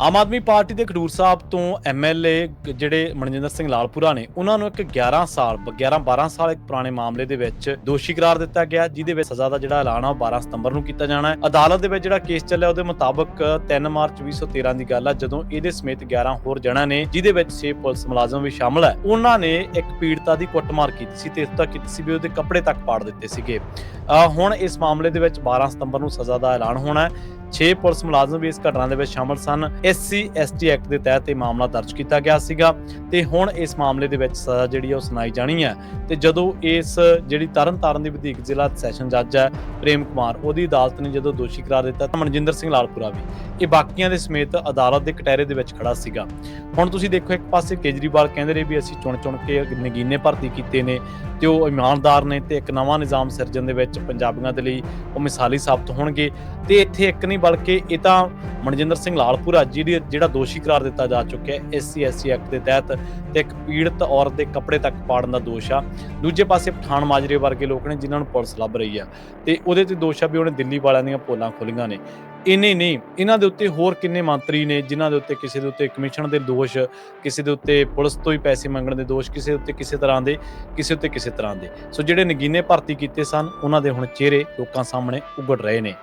Aam Aadmi party ਦੇ ਖਡੂਰ ਸਾਹਿਬ ਤੋਂ MLA ਜਿਹੜੇ ਮਨਜਿੰਦਰ ਸਿੰਘ ਲਾਲਪੁਰਾ ਨੇ, ਉਹਨਾਂ ਨੂੰ ਇੱਕ 11 ਸਾਲ 11 12 ਸਾਲ ਇੱਕ ਪੁਰਾਣੇ ਮਾਮਲੇ ਦੇ ਵਿੱਚ ਦੋਸ਼ੀ ਕਰਾਰ ਦਿੱਤਾ ਗਿਆ, ਜਿਹਦੇ ਵਿੱਚ ਸਜ਼ਾ ਦਾ ਜਿਹੜਾ ਐਲਾਨ ਆ ਉਹ 12 ਸਤੰਬਰ ਨੂੰ ਕੀਤਾ ਜਾਣਾ ਹੈ। ਅਦਾਲਤ ਦੇ ਵਿੱਚ ਜਿਹੜਾ ਕੇਸ ਚੱਲਿਆ, ਉਹਦੇ ਮੁਤਾਬਕ 3 ਮਾਰਚ 2013 ਦੀ ਗੱਲ ਆ, ਜਦੋਂ ਇਹਦੇ ਸਮੇਤ 11 ਹੋਰ ਜਣਾਂ ਨੇ, ਜਿਹਦੇ ਵਿੱਚ 6 ਪੁਲਿਸ ਮੁਲਾਜ਼ਮ ਵੀ ਸ਼ਾਮਲ ਹੈ ਉਹਨਾਂ ਨੇ ਇੱਕ ਪੀੜਤਾ ਦੀ ਕੁੱਟਮਾਰ ਕੀਤੀ ਸੀ ਤੇ ਇਸ ਤੱਕ ਕੀਤੀ ਸੀ ਵੀ ਉਹਦੇ ਕੱਪੜੇ ਤੱਕ ਪਾੜ ਦਿੱਤੇ ਸੀਗੇ। ਅਹ ਹੁਣ ਇਸ ਮਾਮਲੇ ਦੇ ਵਿੱਚ 12 ਸਤੰਬਰ ਨੂੰ ਸਜ਼ਾ ਦਾ ਐਲਾਨ ਹੋਣਾ ਹੈ। 6 ਪੁਲਿਸ ਮੁਲਾਜ਼ਮ ਵੀ ਇਸ ਘਟਨਾ ਦੇ ਵਿੱਚ ਸ਼ਾਮਲ ਸਨ। ਐਸਸੀ ਐਸਟੀ ਐਕਟ ਦੇ ਤਹਿਤ ਇਹ ਮਾਮਲਾ ਦਰਜ ਕੀਤਾ ਗਿਆ ਸੀਗਾ ਤੇ ਹੁਣ ਇਸ ਮਾਮਲੇ ਦੇ ਵਿੱਚ ਸਜ਼ਾ ਜਿਹੜੀ ਆ ਉਹ ਸੁਣਾਈ ਜਾਣੀ ਹੈ ਤੇ ਜਦੋਂ ਇਸ ਜਿਹੜੀ ਤਰਨਤਾਰਨ ਦੀ ਵਧੀਕ ਜ਼ਿਲ੍ਹਾ ਸੈਸ਼ਨ ਜੱਜ ਹੈ ਪ੍ਰੇਮ ਕੁਮਾਰ, ਉਹਦੀ ਅਦਾਲਤ ਨੇ ਜਦੋਂ ਦੋਸ਼ੀ ਕਰਾਰ ਦਿੱਤਾ ਤਾਂ ਮਨਜਿੰਦਰ ਸਿੰਘ ਲਾਲਪੁਰਾ ਵੀ। ਇਹ ਬਾਕੀਆਂ ਦੇ ਸਮੇਤ ਅਦਾਲਤ ਦੇ ਕਟਹਿਰੇ ਦੇ ਵਿੱਚ ਖੜਾ ਸੀਗਾ। ਹੁਣ ਤੁਸੀਂ ਦੇਖੋ, ਇੱਕ ਪਾਸੇ ਕੇਜਰੀਵਾਲ ਕਹਿੰਦੇ ਨੇ ਵੀ ਅਸੀਂ ਚੁਣ ਚੁਣ ਕੇ ਨਗੀਨੇ ਭਰਤੀ ਕੀਤੇ ਨੇ ਤੇ ਉਹ ਇਮਾਨਦਾਰ ਨੇ ਤੇ ਇੱਕ ਨਵਾਂ ਨਿਜ਼ਾਮ ਸਿਰਜਣ ਦੇ ਵਿੱਚ ਪੰਜਾਬੀਆਂ ਦੇ ਲਈ ਉਹ ਮਿਸਾਲੀ ਸਾਬਤ ਹੋਣਗੇ। ਤੇ ਇੱਥੇ ਇੱਕ ਨਹੀਂ, ਬਲਕਿ ਇਹ ਤਾਂ ਮਨਜਿੰਦਰ ਸਿੰਘ ਲਾਲਪੁਰਾ ਜਿਹੜੀ ਜਿਹੜਾ ਦੋਸ਼ੀ ਕਰਾਰ ਦਿੱਤਾ ਜਾ ਚੁੱਕਿਆ ਹੈ ਐਸਸੀ ਐਸਸੀ ਐਕਟ ਦੇ ਤਹਿਤ ਤੇ ਇੱਕ ਪੀੜਤ ਔਰਤ ਦੇ ਕੱਪੜੇ ਤੱਕ ਪਾੜਨ ਦਾ ਦੋਸ਼ ਆ। ਦੂਜੇ ਪਾਸੇ ਪਠਾਨ ਮਾਜਰੇ ਵਰਗੇ ਲੋਕ ਨੇ ਜਿਨ੍ਹਾਂ ਨੂੰ ਪੁਲਿਸ ਲੱਭ ਰਹੀ ਆ ਤੇ ਉਹਦੇ ਤੇ ਦੋਸ਼ ਆ ਵੀ ਉਹਨੇ ਦਿੱਲੀ ਵਾਲਿਆਂ ਦੀਆਂ ਪੋਲਾਂ ਖੋਲੀਆਂ ਨੇ। ਇੰਨੇ ਨਹੀਂ ਇਹਨਾਂ ਦੇ ਉੱਤੇ ਹੋਰ ਕਿੰਨੇ ਮੰਤਰੀ ਨੇ ਜਿਨ੍ਹਾਂ ਦੇ ਉੱਤੇ ਕਿਸੇ ਦੇ ਉੱਤੇ ਕਮਿਸ਼ਨ ਦੇ ਦੋਸ਼, ਕਿਸੇ ਦੇ ਉੱਤੇ ਪੁਲਿਸ ਤੋਂ ਹੀ ਪੈਸੇ ਮੰਗਣ ਦੇ ਦੋਸ਼, ਕਿਸੇ ਦੇ ਉੱਤੇ ਕਿਸੇ ਤਰ੍ਹਾਂ ਦੇ, ਕਿਸੇ ਉੱਤੇ ਕਿਸੇ ਤਰ੍ਹਾਂ ਦੇ। ਸੋ ਜਿਹੜੇ ਨਗੀਨੇ ਭਰਤੀ ਕੀਤੇ ਸਨ, ਉਹਨਾਂ ਦੇ ਹੁਣ ਚਿਹਰੇ ਲੋਕਾਂ ਸਾਹਮਣੇ ਉਗੜ ਰਹੇ ਨੇ।